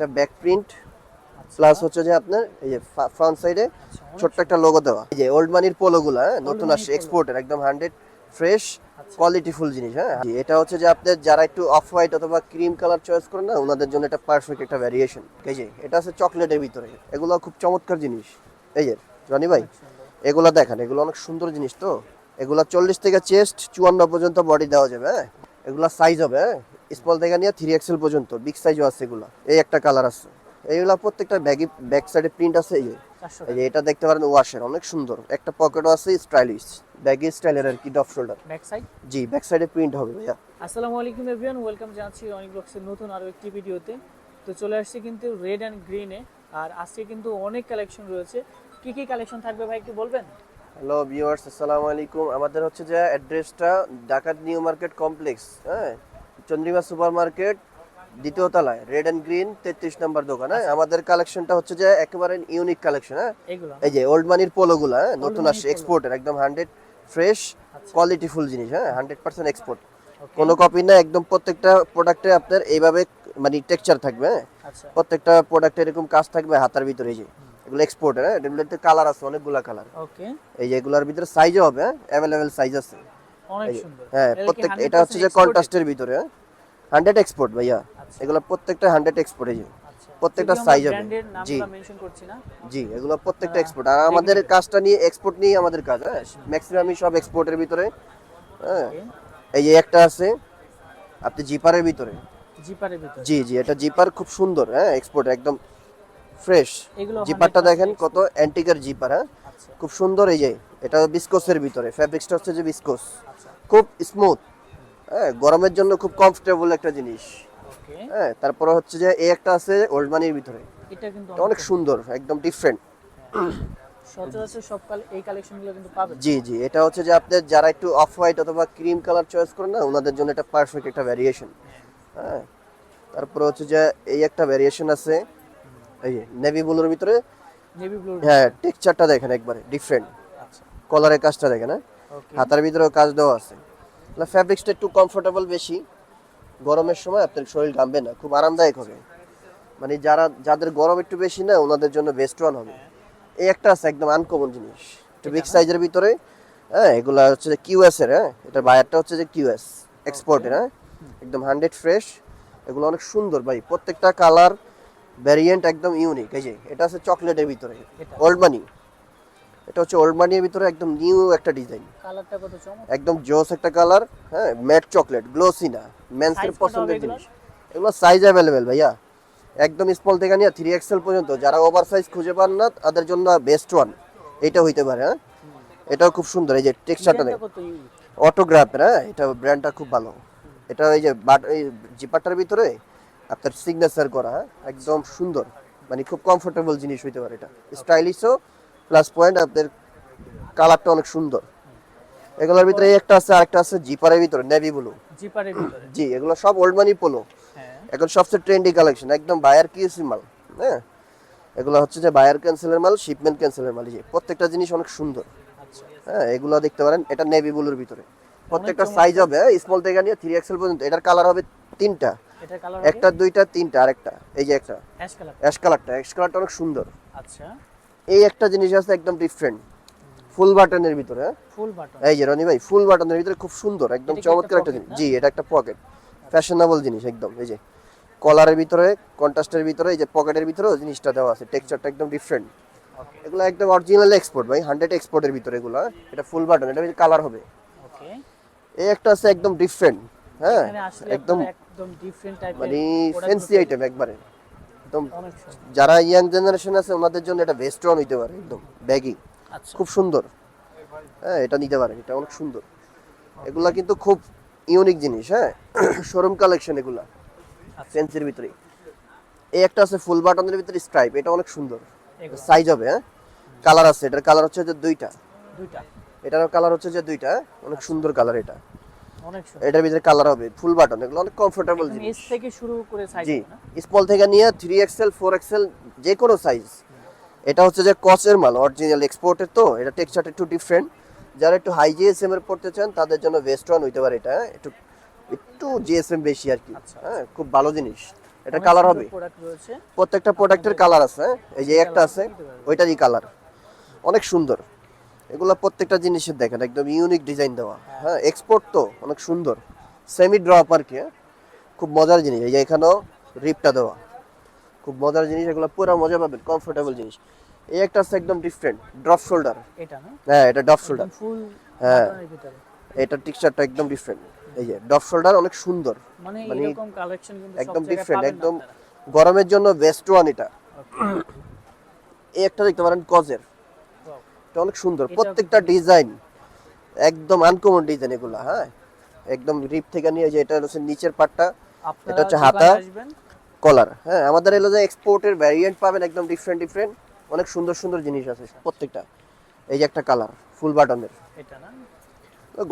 এটা back print plus হচ্ছে যে আপনার এই যে ফ্রন্ট সাইডে আচ্ছা, ছোট্ট একটা লোগো দেওয়া। এই যে ওল্ড মানির পোলোগুলো হ্যাঁ? নতুন আসছে এক্সপোর্টের একদম হান্ড্রেড ফ্রেশ আচ্ছা। কোয়ালিটি ফুল জিনিস হ্যাঁ? এটা হচ্ছে যে আপনার যারা একটু অফ হোয়াইট অথবা ক্রিম কালার চয়েস করেন না ওনাদের জন্য এটা পারফেক্ট একটা ভ্যারিয়েশন এই যে এটা আছে চকলেটের ভিতরে। এগুলো খুব চমৎকার জিনিস। এই যে রনি ভাই। এগুলো দেখেন এগুলো অনেক সুন্দর জিনিস তো। এগুলো চল্লিশ থেকে চেস্ট চুয়ান্ন পর্যন্ত বডি দেওয়া যাবে হ্যাঁ? এগুলো সাইজ হবে হ্যাঁ? স্মল থেকে নিয়ে থ্রি এক্সেল পর্যন্ত বিগ সাইজও আছে এগুলো। এই একটা কালার আছে। এইগুলো প্রত্যেকটা ব্যাগি ব্যাক সাইডে প্রিন্ট আছে এই যে। এটা দেখতে পারেন ওয়াশের অনেক সুন্দর। একটা পকেটও আছে স্টাইলিশ ব্যাগি স্টাইলের আর কি ডফ শোল্ডার ব্যাক সাইড জি ব্যাক সাইডে প্রিন্ট হবে ভাইয়া। আসসালামু আলাইকুম এভরিওয়ান ওয়েলকাম জানাচ্ছি অনেক ব্লগসের নতুন আরও একটি ভিডিওতে তো চলে আসছি কিন্তু রেড অ্যান্ড গ্রিনে আর আজকে কিন্তু অনেক কালেকশন রয়েছে। কি কি কালেকশন থাকবে ভাই একটু বলবেন? হ্যালো ভিউয়ার্স আসসালামু আলাইকুম। আমাদের হচ্ছে যে অ্যাড্রেসটা ঢাকা নিউ মার্কেট কমপ্লেক্স হ্যাঁ? চন্দ্রিমা সুপার মার্কেট দ্বিতীয় তলায় রেড অ্যান্ড গ্রিন তেত্রিশ নম্বর দোকান হ্যাঁ? আমাদের কালেকশনটা হচ্ছে যে একেবারে ইউনিক কালেকশন হ্যাঁ? এই যে ওল্ড মানির পোলোগুলো হ্যাঁ? নতুন আসছে এক্সপোর্টের একদম হান্ড্রেড ফ্রেশ। কোয়ালিটি ফুল জিনিস হ্যাঁ? Hundred percent export. কোনো কপি না একদম প্রত্যেকটা প্রোডাক্টে আপনার এইভাবে মানে টেক্সচার থাকবে হ্যাঁ? আচ্ছা। প্রত্যেকটা প্রোডাক্টে এরকম কাজ থাকবে হাতার ভিতরে এই যে। এগুলো এক্সপোর্টের হ্যাঁ? এগুলোতে কালার আছে অনেকগুলা কালার ওকে এই যে এগুলোর ভিতরে সাইজও হবে অ্যাভেলেবেল সাইজ আছে। হ্যাঁ প্রত্যেক এটা হচ্ছে যে? কন্ট্রাস্টের ভিতরে হান্ড্রেড এক্সপোর্ট ভাইয়া। আচ্ছা। এগুলো প্রত্যেকটা হান্ড্রেড এক্সপোর্ট এই যে। আচ্ছা। প্রত্যেকটা আমরা হবে। জি। জি এগুলো প্রত্যেকটা হ্যাঁ, এক্সপোর্ট আর আমাদের কাজটা নিয়ে এক্সপোর্ট নিয়ে আমাদের কাজ হ্যাঁ? ম্যাক্সিমামই সব এক্সপোর্টের ভিতরে হ্যাঁ? এই যে একটা আছে আপনি জিপারের ভিতরে। জিপারের ভিতরে। জি জি এটা জিপার খুব সুন্দর হ্যাঁ? এক্সপোর্ট একদম ফ্রেশ জিপারটা দেখেন কত অ্যান্টিকার জিপার হ্যাঁ? আচ্ছা। খুব সুন্দর এই যে। এটা বিস্কোসের ভিতরে ফ্যাব্রিক্সটা হচ্ছে যে বিস্কোস খুব স্মুথ হ্যাঁ গরমের জন্য খুব কমফোর্টেবল একটা জিনিস। হ্যাঁ তারপরে হচ্ছে যে এই একটা আছে ওল্ড মানির ভিতরে। এটা কিন্তু অনেক সুন্দর একদম ডিফারেন্ট সচরাচর সব কাল এই কালেকশনগুলো কিন্তু পাবেন। জি জি এটা হচ্ছে যে আপনার যারা একটু অফ হোয়াইট অথবা ক্রিম কালার চয়েস করেন না ওনাদের জন্য এটা পারফেক্ট একটা ভ্যারিয়েশন হ্যাঁ তারপরে হচ্ছে যে এই একটা ভ্যারিয়েশন আছে এই নেভি ব্লুর ভিতরে। নেভি ব্লু হ্যাঁ টেক্সচারটা দেখেন একবারে ডিফারেন্ট কলারের কাজটা দেখেন হ্যাঁ? হাতার ভিতরেও কাজ দেওয়া আছে। ফ্যাব্রিক্সটা একটু কমফোর্টেবল বেশি। গরমের সময় আপনার শরীর ঘামবে না খুব আরামদায়ক হবে। মানে যারা যাদের গরম একটু বেশি না ওনাদের জন্য বেস্ট ওয়ান হবে। এই একটা আছে একদম আনকমন জিনিস। একটু বিগ সাইজের ভিতরে হ্যাঁ এগুলা হচ্ছে যে কিউএস এর হ্যাঁ? এটা বায়ারটা হচ্ছে যে কিউএস এক্সপোর্টের হ্যাঁ? একদম হান্ড্রেড ফ্রেশ এগুলো অনেক সুন্দর ভাই। প্রত্যেকটা কালার ভ্যারিয়েন্ট একদম ইউনিক এই যে এটা আছে চকলেটের ভিতরে। ওল্ড মানি এটা হচ্ছে ওল্ড মানির ভিতরে একদম নিউ একটা ডিজাইন কালারটা কত চমক একদম জোস একটা কালার হ্যাঁ ম্যাট চকলেট গ্লোসি না মেন্সের পছন্দের জিনিস। এগুলো সাইজ অ্যাভেলেবেল ভাইয়া। একদম স্মল থেকে নিয়ে থ্রি এক্সেল পর্যন্ত যারা ওভার সাইজ খুঁজে পান না তাদের জন্য বেস্ট ওয়ান এটা হইতে পারে হ্যাঁ। এটাও খুব সুন্দর এই যে টেক্সচারটা দেখ অটোগ্রাফের হ্যাঁ এটা ব্র্যান্ডটা খুব ভালো। এটা এই যে বাট এই জিপারটার ভিতরে আপনার সিগনেচার করা হ্যাঁ একদম সুন্দর। মানে খুব কমফোর্টেবল জিনিস হইতে পারে এটা। স্টাইলিশও প্লাস পয়েন্ট আপনাদের কালারটা অনেক সুন্দর। এগুলোর ভিতরে একটা আছে আরেকটা আছে জিপারের ভিতরে নেভি ব্লু জিপারের ভিতরে। জি এগুলো সব ওল্ড মানি পোলো হ্যাঁ। এখন সবচেয়ে ট্রেন্ডি কালেকশন একদম বায়ার কিউসি মাল হ্যাঁ? এগুলো হচ্ছে যে বায়ার ক্যান্সেলের মাল শিপমেন্ট ক্যান্সেলের মাল যে প্রত্যেকটা জিনিস অনেক সুন্দর। আচ্ছা। হ্যাঁ এগুলো দেখতে পারেন এটা নেভি ব্লুর ভিতরে। প্রত্যেকটা সাইজ হবে স্মল থেকে নিয়ে থ্রি এক্সেল পর্যন্ত এটার কালার হবে তিনটা। এটার কালার একটা দুইটা তিনটা আরেকটা এই যে একটা। অ্যাশ কালারটা অ্যাশ কালারটা অনেক সুন্দর। আচ্ছা। এই একটা জিনিস আছে একদম ডিফারেন্ট ফুল বাটনের ভিতরে হ্যাঁ? ফুল বাটন এই যে রনি ভাই ফুল বাটনের ভিতরে খুব সুন্দর একদম চমৎকার একটা জিনিস। জি এটা একটা পকেট ফ্যাশনেবল জিনিস একদম এই যে। কলারের ভিতরে কন্ট্রাস্টের ভিতরে এই যে পকেটের ভিতরেও জিনিসটা দেওয়া আছে। টেক্সচারটা একদম ডিফারেন্ট এগুলো একদম অরিজিনাল এক্সপোর্ট ভাই হান্ড্রেড এক্সপোর্টের ভিতরে এগুলো হ্যাঁ? এটা ফুল বাটন এটা কালার হবে। ওকে এই একটা আছে একদম ডিফারেন্ট হ্যাঁ? একদম একদম একদম ডিফারেন্ট টাইপের মানে ফ্যান্সি আইটেম একবারে। একদম যারা ইয়াং জেনারেশন আছে ওনাদের জন্য এটা বেস্ট ওয়ান হইতে পারে একদম ব্যাগি আচ্ছা। খুব সুন্দর। হ্যাঁ এটা নিতে পারেন এটা অনেক সুন্দর। এগুলা কিন্তু খুব ইউনিক জিনিস হ্যাঁ? শোরুম কালেকশন এগুলা আচ্ছা। ফ্যান্সির ভিতরে এই একটা আছে ফুল বাটনের ভিতরে স্ট্রাইপ এটা অনেক সুন্দর। সাইজ হবে হ্যাঁ? কালার আছে এটার কালার হচ্ছে যে দুইটা। দুইটা। এটার কালার হচ্ছে যে দুইটা হ্যাঁ? অনেক সুন্দর কালার এটা। এটার ভিতরে কালার হবে ফুল বাটন এগুলো অনেক কমফোর্টেবল জিনিস। থেকে শুরু করে সাইজ জি স্মল থেকে নিয়ে থ্রি এক্সেল ফোর এক্সেল যে কোনো সাইজ এটা হচ্ছে যে কচের মাল অরিজিনাল এক্সপোর্টের তো এটা টেক্সচারটা একটু ডিফারেন্ট যারা একটু হাই জিএসএম এর পড়তে চান তাদের জন্য ওয়ান হইতে পারে এটা? একটু একটু জিএসএম বেশি আর কি। আচ্ছা। হ্যাঁ খুব ভালো জিনিস। এটা কালার হবে। প্রত্যেকটা প্রোডাক্টের কালার আছে হ্যাঁ? এই যে একটা আছে ওইটারই কালার অনেক সুন্দর। এগুলো প্রত্যেকটা জিনিসের দেখেন একদম ইউনিক ডিজাইন দেওয়া। হ্যাঁ। এক্সপোর্ট তো অনেক সুন্দর। সেমি ড্রপ আর কি হ্যাঁ? খুব মজার জিনিস। এই যে এখানেও রিপটা দেওয়া। খুব মজার জিনিস এগুলো পুরো মজা পাবেন কমফোর্টেবল জিনিস। এই একটা আছে একদম ডিফারেন্ট ড্রপ শোল্ডার এটা না? হ্যাঁ এটা ড্রপ শোল্ডার ফুল হ্যাঁ। এটা টেক্সচারটা একদম ডিফারেন্ট এই যে ড্রপ শোল্ডার অনেক সুন্দর। মানে মানে এরকম কালেকশন কিন্তু সব একদম ডিফারেন্ট একদম গরমের জন্য বেস্ট ওয়ান এটা। এই একটা দেখতে পারেন কজের অনেক সুন্দর। প্রত্যেকটা ডিজাইন একদম আনকমন ডিজাইন এগুলো হ্যাঁ? একদম রিপ থেকে নিয়ে যে এটা হচ্ছে নিচের পাটটা এটা হচ্ছে হাতা। কলার হ্যাঁ? আমাদের এলো যে এক্সপোর্টের ভ্যারিয়েন্ট পাবেন একদম ডিফারেন্ট ডিফারেন্ট অনেক সুন্দর সুন্দর জিনিস আছে প্রত্যেকটা। এই যে একটা কালার ফুল বাটনের এটা না?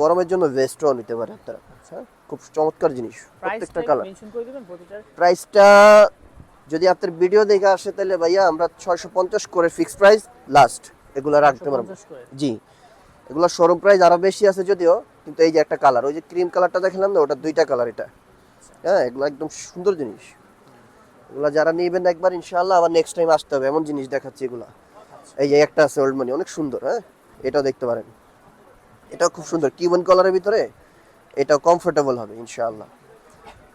গরমের জন্য বেস্টও নিতে পারে আপনারা হ্যাঁ খুব চমৎকার জিনিস প্রত্যেকটা কালার মেনশন করে দিবেন প্রতিটার। প্রাইসটা যদি আপনার ভিডিও দেখে আসে তাহলে ভাইয়া আমরা ছয়শো পঞ্চাশ করে ফিক্স প্রাইস লাস্ট এগুলো রাখতে পারব। জি। এগুলো শোরুম প্রাইস আরও বেশি আছে যদিও কিন্তু এই যে একটা কালার ওই যে ক্রিম কালারটা দেখালাম না ওটা দুইটা কালার এটা। হ্যাঁ এগুলো একদম সুন্দর জিনিস। এগুলো যারা নেবেন একবার ইনশাআল্লাহ আবার নেক্সট টাইম আসতে হবে। এমন জিনিস দেখাচ্ছি এগুলো। এই যে একটা আছে ওল্ড মানি অনেক সুন্দর হ্যাঁ? এটাও দেখতে পারেন। এটাও খুব সুন্দর। কিউবান কালারের ভিতরে এটাও কমফোর্টেবল হবে ইনশাআল্লাহ।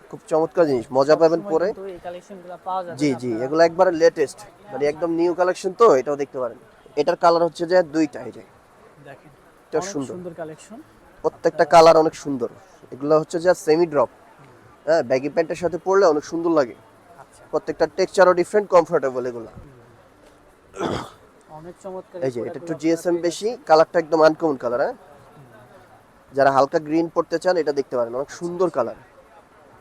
খুব চমৎকার জিনিস মজা পাবেন পরে। এই কালেকশনগুলো পাওয়া যাবে জি জি। এগুলো একবারে লেটেস্ট মানে একদম নিউ কালেকশন তো এটাও দেখতে পারেন। এটার কালার হচ্ছে যে দুইটা এই যে। দেখেন এটা সুন্দর। সুন্দর কালেকশন প্রত্যেকটা কালার অনেক সুন্দর। এগুলো হচ্ছে যে সেমি ড্রপ হ্যাঁ ব্যাগি প্যান্টের সাথে পরলে অনেক সুন্দর লাগে। আচ্ছা। প্রত্যেকটা টেক্সচারও ডিফারেন্ট কমফোর্টেবল এগুলো। অনেক চমৎকার এই যে এটা একটু জিএসএম বেশি কালারটা একদম আনকমন কালার হ্যাঁ? যারা হালকা গ্রিন পড়তে চান এটা দেখতে পারেন। অনেক সুন্দর কালার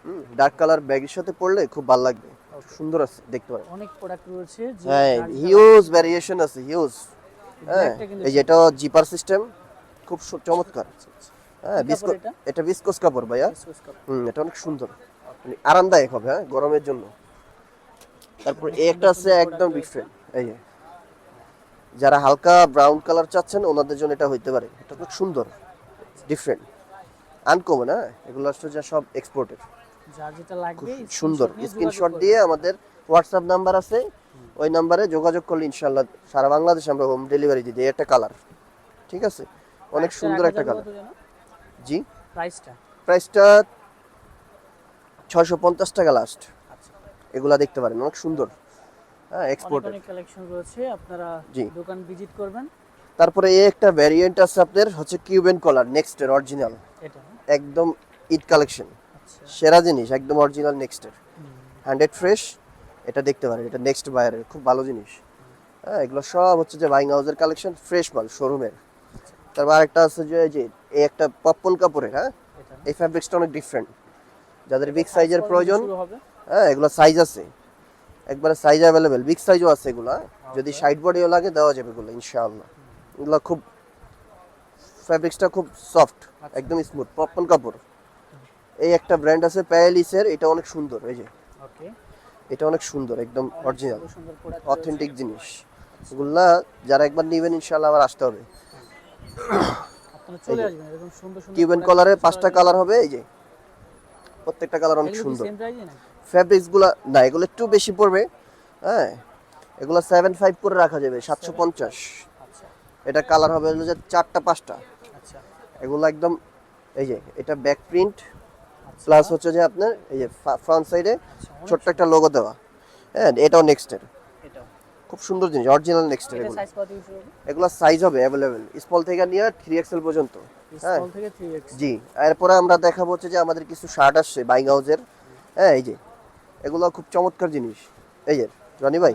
হুম ডার্ক কালার ব্যাগের সাথে পরলে খুব ভালো লাগবে। সুন্দর আছে দেখতে পারেন। অনেক প্রোডাক্ট রয়েছে হ্যাঁ হিউজ ভ্যারিয়েশন আছে হিউজ হ্যাঁ এই যে এটা জিপার সিস্টেম খুব চমৎকার। হ্যাঁ কি বিস্কো এটা? বিস্কোস কাপড় ভাইয়া। হুম এটা অনেক সুন্দর। মানে আরামদায়ক হবে হ্যাঁ গরমের জন্য। তারপর একটা আছে একদম ডিফারেন্ট এই যারা হালকা ব্রাউন কালার চাচ্ছেন ওনাদের জন্য এটা হইতে পারে। এটা খুব সুন্দর ডিফারেন্ট আনকমন হ্যাঁ এগুলো হচ্ছে যা সব এক্সপোর্টের যার যেটা লাগবে সুন্দর। স্ক্রিনশট দিয়ে আমাদের হোয়াটসঅ্যাপ নাম্বার আছে। ওই নাম্বারে যোগাযোগ করলে ইনশাল্লাহ সারা বাংলাদেশে আমরা হোম ডেলিভারি দিই। একটা কালার ঠিক আছে? অনেক সুন্দর একটা কালার? জি? প্রাইসটা প্রাইসটা ছয়শো পঞ্চাশ টাকা লাস্ট আচ্ছা। এগুলা দেখতে পারেন অনেক সুন্দর। হ্যাঁ অনেক এক্সপোর্টের অনেক কালেকশন রয়েছে আপনারা জি। দোকান ভিজিট করবেন। তারপরে এই একটা ভ্যারিয়েন্ট আছে আপনার হচ্ছে কিউবেন কলার নেক্সটের অরিজিনাল এটা একদম ঈদ কালেকশন সেরা জিনিস একদম অরিজিনাল নেক্সটের হুম। হান্ড্রেড ফ্রেশ এটা দেখতে পারেন এটা নেক্সট বায়ারের খুব ভালো জিনিস। হ্যাঁ এগুলো সব হচ্ছে যে বাইং হাউসের কালেকশন ফ্রেশ মাল শোরুমের তারপর আরেকটা আছে যে এই যে এই একটা পপকর্ন কাপড়ের হ্যাঁ? এই ফ্যাব্রিক্সটা অনেক ডিফারেন্ট যাদের বিগ সাইজের প্রয়োজন হ্যাঁ এগুলো সাইজ আছে। একবারে সাইজ অ্যাভেলেবেল বিগ সাইজও আছে এগুলো হ্যাঁ? যদি সাইড বডিও লাগে দেওয়া যাবে এগুলো ইনশাআল্লাহ। এগুলো খুব ফ্যাব্রিক্সটা খুব সফট একদম স্মুথ পপকর্ন কাপড়। এই একটা ব্র্যান্ড আছে প্যালিসের এটা অনেক সুন্দর এই যে। ওকে এটা অনেক সুন্দর একদম অরিজিনাল অথেন্টিক জিনিস। এগুলা যারা একবার নেবেন ইনশাআল্লাহ আবার আসতে হবে। কিউবেন কালারের পাঁচটা কালার হবে এই যে। প্রত্যেকটা কালার অনেক সুন্দর। ফ্যাব্রিক্সগুলা না এগুলো একটু বেশি পড়বে হ্যাঁ। এগুলো সেভেন ফাইভ করে রাখা যাবে সাতশো পঞ্চাশ। আচ্ছা। এটা কালার হবে হলো যে চারটা পাঁচটা। আচ্ছা। এগুলো একদম এই যে এটা ব্যাক প্রিন্ট প্লাস হচ্ছে যে আপনার এই যে ফ্রন্ট সাইডে আচ্ছা, ছোট্ট একটা লোগো দেওয়া। হ্যাঁ এটাও নেক্সটের খুব সুন্দর জিনিস অরিজিনাল নেক্সটের এগুলো। এগুলো সাইজ হবে অ্যাভেলেবেল স্মল থেকে নিয়ে থ্রি এক্সেল পর্যন্ত। হ্যাঁ। স্মল থেকে 3x জি। এরপরে আমরা দেখাবো হচ্ছে যে আমাদের কিছু শার্ট আসছে বাইং হাউসের হ্যাঁ এই যে। এগুলো খুব চমৎকার জিনিস। এই যে রনি ভাই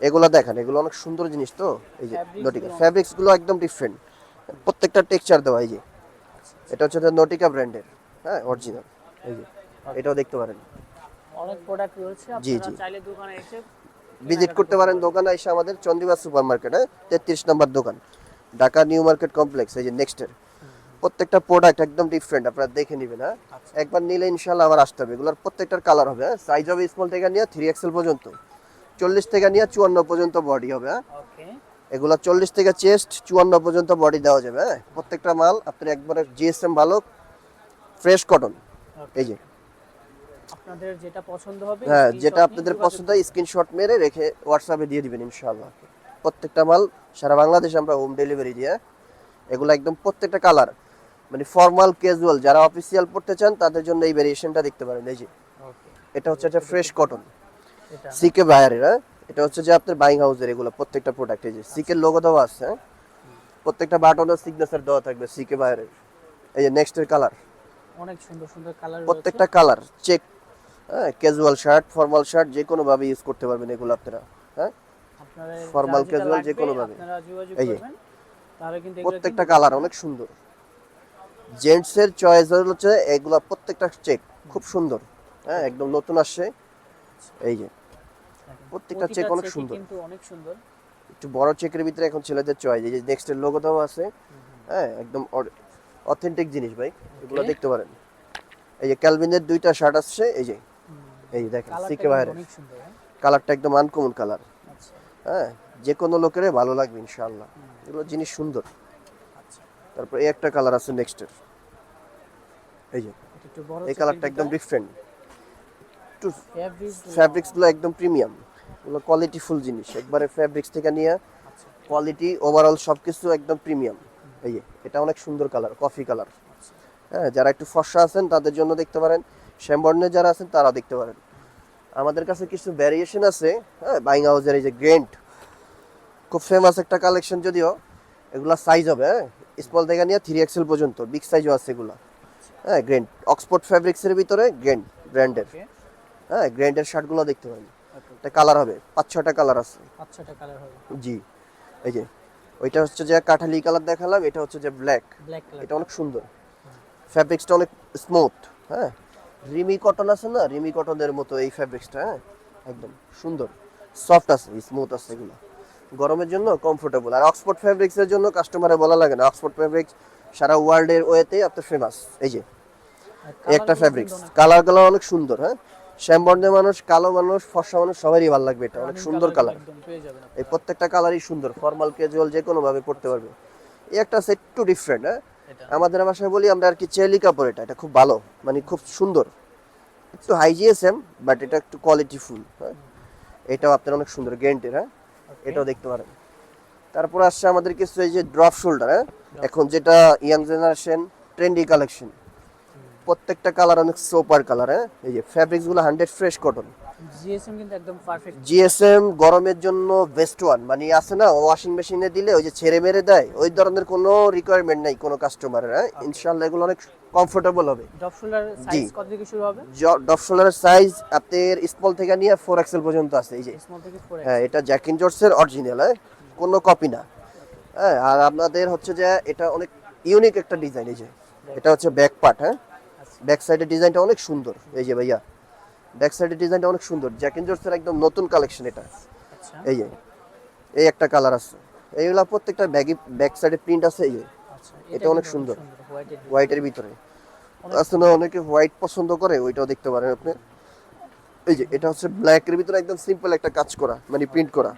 এগুলো দেখেন। এগুলো অনেক সুন্দর জিনিস তো। এই যে নটিকা গুলো। ফ্যাব্রিক্সগুলো একদম ডিফারেন্ট প্রত্যেকটা টেক্সচার দেওয়া এই যে। এটা হচ্ছে নটিকা ব্র্যান্ডের হ্যাঁ অরিজিনাল এই যে এটাও দেখতে পারেন। অনেক প্রোডাক্ট রয়েছে আপনারা চাইলে দোকানে এসে ভিজিট করতে পারেন দোকানে এসে আমাদের চন্দিবাস সুপার মার্কেট হ্যাঁ? তেত্রিশ নম্বর দোকান ঢাকা নিউ মার্কেট কমপ্লেক্স এই যে নেক্সটের প্রত্যেকটা প্রোডাক্ট একদম ডিফারেন্ট আপনারা দেখে নেবেন হ্যাঁ? আচ্ছা। একবার নিলে ইনশাল্লাহ আবার আসতে হবে। এগুলোর প্রত্যেকটার কালার হবে হ্যাঁ? সাইজ হবে স্মল থেকে নিয়ে থ্রি এক্সেল পর্যন্ত। চল্লিশ থেকে নিয়ে চুয়ান্ন পর্যন্ত বডি হবে হ্যাঁ? এগুলো চল্লিশ থেকে চেস্ট চুয়ান্ন পর্যন্ত বডি দেওয়া যাবে হ্যাঁ? প্রত্যেকটা মাল আপনার একবারে জিএসএম ভালো ফ্রেশ কটন এই যে। আপনাদের যেটা পছন্দ হবে হ্যাঁ যেটা আপনাদের পছন্দ হয় স্ক্রিনশট মেরে রেখে হোয়াটসঅ্যাপে দিয়ে দিবেন ইনশাআল্লাহ। প্রত্যেকটা মাল সারা বাংলাদেশে আমরা হোম ডেলিভারি দিয়ে এগুলো একদম প্রত্যেকটা কালার মানে ফর্মাল ক্যাজুয়াল যারা অফিসিয়াল পড়তে চান তাদের জন্য এই ভেরিয়েশনটা দেখতে পারেন। এই যে এটা হচ্ছে একটা ফ্রেশ কটন সিকে বায়ারের এটা হচ্ছে যে আপনার বাইং হাউসের এগুলো প্রত্যেকটা প্রোডাক্ট এই যে সিকের লোগো দেওয়া আছে হ্যাঁ? প্রত্যেকটা বাটনের সিগনেচার দেওয়া থাকবে সিকে বায়ারের এই যে নেক্সটের কালার অনেক সুন্দর সুন্দর কালার প্রত্যেকটা কালার চেক হ্যাঁ ক্যাজুয়াল শার্ট ফর্মাল শার্ট যে কোনো ভাবে ইউজ করতে পারবেন এগুলো আপনারা হ্যাঁ? যেটা casual যে কোনো ভাবে। এই প্রত্যেকটা কালার অনেক সুন্দর। জেন্টসের চয়েস হচ্ছে এগুলা প্রত্যেকটা চেক খুব সুন্দর হ্যাঁ একদম নতুন আসছে। এই যে। প্রত্যেকটা check অনেক সুন্দর। কিন্তু অনেক সুন্দর। একটু বড় চেকের ভিতরে এখন ছেলেদের চয়েস এই যে নেক্সটের লোগো দেওয়া আছে। হ্যাঁ একদম অথেন্টিক জিনিস ভাই এগুলো দেখতে পারেন। এই যে ক্যালভিনের দুইটা শার্ট আসছে এই যে এই যে দেখেন সিকে বাইরে। অনেক সুন্দর হ্যাঁ? কালারটা একদম আনকমন কালার আচ্ছা। হ্যাঁ যে কোনো লোকের ভালো লাগবে ইনশাআল্লাহ। এগুলো জিনিস সুন্দর। আচ্ছা। তারপর এই একটা কালার আছে নেক্সটের এই যে এই কালারটা একদম ডিফারেন্ট একটু ফ্যাব্রিক্সগুলো একদম প্রিমিয়াম এগুলো কোয়ালিটিফুল জিনিস। একবারে ফ্যাব্রিক্স থেকে নিয়ে কোয়ালিটি ওভারঅল সব কিছু একদম প্রিমিয়াম এই এটা অনেক সুন্দর কালার কফি কালার। হ্যাঁ যারা একটু ফর্সা আছেন তাদের জন্য দেখতে পারেন। শ্যামবর্ণে যারা আছেন তারা দেখতে পারেন। আমাদের কাছে কিছু ভ্যারিয়েশন আছে হ্যাঁ বাইং হাউজের এই যে গ্রেন্ট খুব ফেমাস একটা কালেকশন যদিও এগুলা সাইজ হবে হ্যাঁ। স্মল থেকে নিয়ে থ্রি এক্সেল পর্যন্ত বিগ সাইজও আছে এগুলা। হ্যাঁ গ্রেন্ট অক্সফোর্ড ফ্যাব্রিক্সের ভিতরে গ্রেন্ট ব্র্যান্ডের হ্যাঁ গ্রেন্ডের শার্টগুলো দেখতে পারেন। ওকে এটা কালার হবে পাঁচ ছটা কালার আছে। পাঁচ ছটা কালার হবে। জি এই যে ওইটা হচ্ছে যে কাঠালি কালার দেখালাম এটা হচ্ছে যে ব্ল্যাক এটা অনেক সুন্দর। ফ্যাব্রিক্সটা অনেক স্মুথ হ্যাঁ? রিমি কটন আছে না? রিমি কটনের মতো এই ফ্যাব্রিক্সটা হ্যাঁ? একদম সুন্দর। সফট আছে স্মুথ আছে এগুলো। গরমের জন্য কমফোর্টেবল আর অক্সফোর্ড ফ্যাব্রিক্সের জন্য কাস্টমারে বলা লাগে না। অক্সফোর্ড ফ্যাব্রিক্স সারা ওয়ার্ল্ডের ওয়েতে আপনার ফেমাস এই যে একটা ফ্যাব্রিক্স কালারগুলো অনেক সুন্দর হ্যাঁ? শ্যামবর্ণের মানুষ কালো মানুষ ফর্সা মানুষ সবারই ভালো লাগবে এটা। অনেক সুন্দর কালার। এই প্রত্যেকটা কালারই সুন্দর ফর্মাল ক্যাজুয়াল যে কোনো ভাবে পড়তে পারবে। এই একটা সেট টু ডিফারেন্ট হ্যাঁ? আমাদের ভাষায় বলি আমরা আর কি চেলি কাপড় এটা এটা খুব ভালো মানে খুব সুন্দর। একটু হাই জিএসএম বাট এটা একটু কোয়ালিটি ফুল হ্যাঁ? এটাও আপনার অনেক সুন্দর গ্যারেন্টির হ্যাঁ? এটাও দেখতে পারেন। তারপর আসছে আমাদের কিছু এই যে ড্রপ শোল্ডার হ্যাঁ? এখন যেটা ইয়াং জেনারেশন ট্রেন্ডি কালেকশন প্রত্যেকটা কালার অনেক সোপার কালার হ্যাঁ? এই যে ফ্যাব্রিক্সগুলো হান্ড্রেড ফ্রেশ কটন জিএসএম কিন্তু একদম পারফেক্ট জিএসএম গরমের জন্য বেস্ট ওয়ান মানে আছে না ওয়াশিং মেশিনে দিলে ওই যে ছেড়ে মেরে দেয় ওই ধরনের কোনো রিকোয়ারমেন্ট নাই কোনো কাস্টমারের হ্যাঁ? ইনশাল্লাহ এগুলো অনেক কমফোর্টেবল হবে। ডপ শোল্ডার সাইজ কত থেকে শুরু হবে? ডপ শোল্ডারের সাইজ আপনার স্মল থেকে নিয়ে ফোর এক্সেল পর্যন্ত আছে এই যে। স্মল থেকে ফোর হ্যাঁ এটা জ্যাকিন জর্সের অরিজিনাল হ্যাঁ? কোনো কপি না। হ্যাঁ আর আপনাদের হচ্ছে যে এটা অনেক ইউনিক একটা ডিজাইন এই যে। এটা হচ্ছে ব্যাক পার্ট হ্যাঁ। ব্যাক সাইডের ডিজাইনটা অনেক সুন্দর। এই যে ভাইয়া ব্যাক সাইডের ডিজাইনটা অনেক সুন্দর। জ্যাকিন জর্সের একদম নতুন কালেকশন এটা। আচ্ছা। এই যে এই একটা কালার আছে। এইগুলা প্রত্যেকটা ব্যাগি ব্যাক সাইডে প্রিন্ট আছে এই যে। আচ্ছা এটা অনেক সুন্দর। হোয়াইটের ভিতরে। আছে না অনেকে হোয়াইট পছন্দ করে ওইটাও দেখতে পারেন আপনি। এই যে এটা হচ্ছে ব্ল্যাকের ভিতরে একদম সিম্পল একটা কাজ করা মানে প্রিন্ট করা।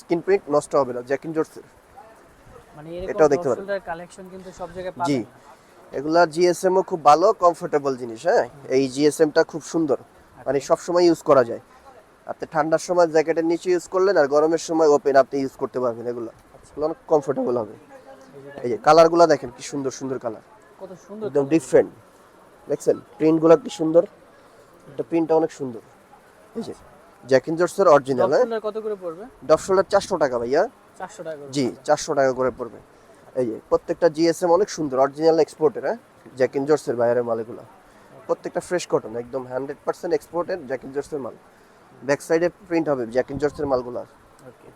স্কিন প্রিন্ট নষ্ট হবে না জ্যাকিন জোর্সের মানে এটাও দেখতে পারেন। কালেকশন কিন্তু সব জায়গায় জি। এগুলা জিএসএমও খুব ভালো কমফোর্টেবল জিনিস হ্যাঁ? এই জিএসএমটা খুব সুন্দর। মানে সব সময় ইউজ করা যায়। আপনি ঠান্ডার সময় জ্যাকেটের নিচে ইউজ করলেন আর গরমের সময় ওপেন আপনি ইউজ করতে পারবেন এগুলো। এগুলো অনেক কমফোর্টেবল হবে। এই যে কালারগুলো দেখেন কি সুন্দর সুন্দর কালার কত সুন্দর একদম ডিফারেন্ট দেখছেন? প্রিন্টগুলো কি সুন্দর? এটা প্রিন্টটা অনেক সুন্দর। এই যে জ্যাকিন জর্সের অরিজিনাল হ্যাঁ? কত করে পড়বে? ডফ শোল্ডার চারশো টাকা ভাইয়া। চারশো টাকা জি চারশো টাকা করে পড়বে। এই যে প্রত্যেকটা জিএসএম অনেক সুন্দর অরিজিনাল এক্সপোর্টের হ্যাঁ? জ্যাকিন জর্সের বাইরের মালগুলো। প্রত্যেকটা ফ্রেশ কটন একদম হান্ড্রেড পার্সেন্ট এক্সপোর্টের জ্যাকিন জর্সের মাল। ব্যাক সাইডে প্রিন্ট হবে জ্যাকিন জর্সের মালগুলো ওকে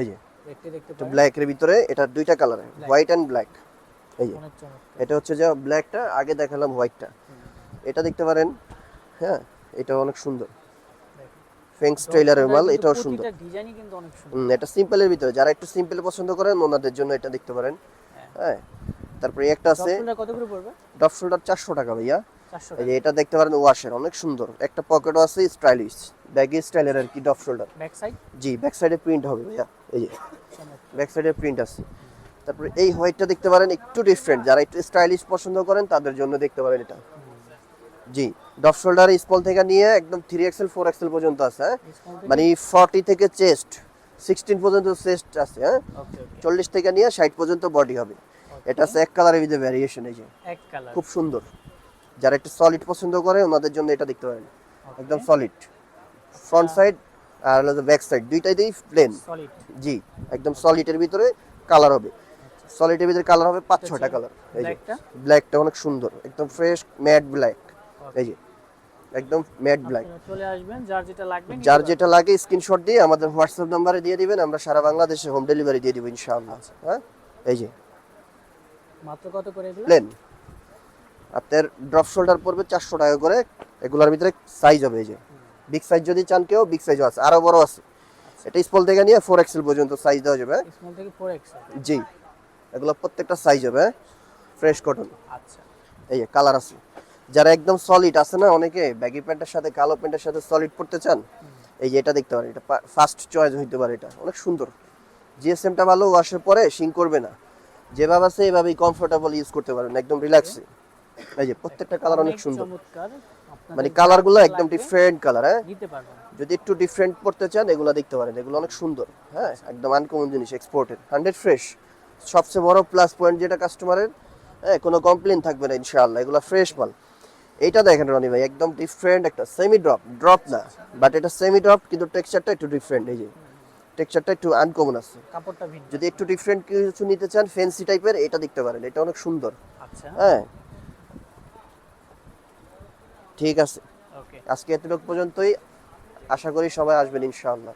এই যে ব্ল্যাকের ভিতরে এটা দুইটা কালার হোয়াইট অ্যান্ড ব্ল্যাক এই যে এটা হচ্ছে যে ব্ল্যাকটা আগে দেখালাম হোয়াইটটা এটা দেখতে পারেন হ্যাঁ? এটা অনেক সুন্দর। ফেংস ট্রেলারের মাল এটাও সুন্দর। ডিজাইনই কিন্তু অনেক সুন্দর। এটা সিম্পলের ভিতরে যারা একটু সিম্পল পছন্দ করেন ওনাদের জন্য এটা দেখতে পারেন। হ্যাঁ। তারপরে একটা আছে। শোল্ডার কত করে পড়বে? ডপ শোল্ডার চারশো টাকা ভাইয়া। এই যে এটা দেখতে পারেন ওয়াশের অনেক সুন্দর। একটা পকেটও আছে স্টাইলিশ ব্যাগি স্টাইলের আর কি ডপ শোল্ডার ব্যাক সাইড জি ব্যাক সাইডে প্রিন্ট হবে ভাইয়া। এই যে ব্যাক সাইডে প্রিন্ট আছে। তারপরে এই হোয়াইটটা দেখতে পারেন একটু ডিফারেন্ট যারা একটু স্টাইলিশ পছন্দ করেন তাদের জন্য দেখতে পারেন এটা। জি ডপ শোল্ডার স্পল থেকে নিয়ে একদম থ্রি এক্সেল ফোর এক্সেল পর্যন্ত আছে হ্যাঁ? মানে ফর্টি থেকে চেস্ট সিক্সটিন পর্যন্ত চেস্ট আছে হ্যাঁ? চল্লিশ থেকে নিয়ে ষাট পর্যন্ত বডি হবে। এটা আছে এক কালারের ভিতরে ভ্যারিয়েশন এই যে। এক কালার খুব সুন্দর। যারা একটু সলিড পছন্দ করে ওনাদের জন্য এটা দেখতে পারেন। একদম সলিড ফ্রন্ট সাইড আর হলো ব্যাক সাইড দুইটাই প্লেন সলিড জি একদম সলিডের ভিতরে কালার হবে। সলিডের ভিতরে কালার হবে পাঁচ ছটা কালার এই যে ব্ল্যাকটা অনেক সুন্দর। একদম ফ্রেশ ম্যাট ব্ল্যাক এই যে একদম ম্যাট ব্ল্যাক চলে আসবেন যার যেটা লাগবে যার যেটা লাগে স্ক্রিনশট দিয়ে আমাদের হোয়াটসঅ্যাপ নাম্বারে দিয়ে দিবেন আমরা সারা বাংলাদেশে হোম ডেলিভারি দিয়ে দিব ইনশাআল্লাহ। হ্যাঁ? এই যে। মাত্র কত করে এগুলো? প্লেন। আপনার ড্রপ শোল্ডার পড়বে চারশো টাকা করে এগুলোর ভিতরে সাইজ হবে এই যে। বিগ সাইজ যদি চান কেউ বিগ সাইজও আছে আরও বড় আছে। এটা স্পল থেকে নিয়ে ফোর এক্সেল পর্যন্ত সাইজ দেওয়া যাবে? স্মল থেকে ফোর এক্স জি। এগুলো প্রত্যেকটা সাইজ হবে ফ্রেশ কটন আচ্ছা। এই যে কালার আছে। যারা একদম সলিড আছে না অনেকে ব্যাগি প্যান্টের সাথে কালো প্যান্টের সাথে সলিড পড়তে চান এই যে এটা দেখতে পারেন এটা ফার্স্ট চয়েস হইতে পারে এটা। অনেক সুন্দর। জিএসএমটা ভালো ওয়াশের পরে শিং করবে না। যেভাবে আছে এভাবেই কমফোর্টেবল ইউজ করতে পারবেন একদম রিল্যাক্সে এই যে প্রত্যেকটা কালার অনেক সুন্দর। মানে কালারগুলো একদম ডিফারেন্ট কালার হ্যাঁ? যদি একটু ডিফারেন্ট পড়তে চান এগুলো দেখতে পারেন এগুলো অনেক সুন্দর হ্যাঁ? একদম আনকমন জিনিস এক্সপোর্টেড হান্ড্রেড ফ্রেশ সবচেয়ে বড় প্লাস পয়েন্ট যেটা কাস্টমারের হ্যাঁ কোনো কমপ্লেন থাকবে না ইনশাআল্লাহ এগুলো ফ্রেশ মাল। এইটা দেখেন রনি ভাই একদম ডিফারেন্ট একটা সেমি ড্রপ ড্রপ না বাট এটা সেমি ড্রপ কিন্তু টেক্সচারটা একটু ডিফারেন্ট এই যে। টেক্সচারটা একটু আনকমন আছে। কাপড়টা ভিন্ন। যদি একটু ডিফারেন্ট কিছু নিতে চান ফ্যান্সি টাইপের এটা দেখতে পারেন এটা অনেক সুন্দর। আচ্ছা। হ্যাঁ। ঠিক আছে। ওকে আজকে এতটুকু পর্যন্তই আশা করি সবাই আসবেন ইনশাআল্লাহ।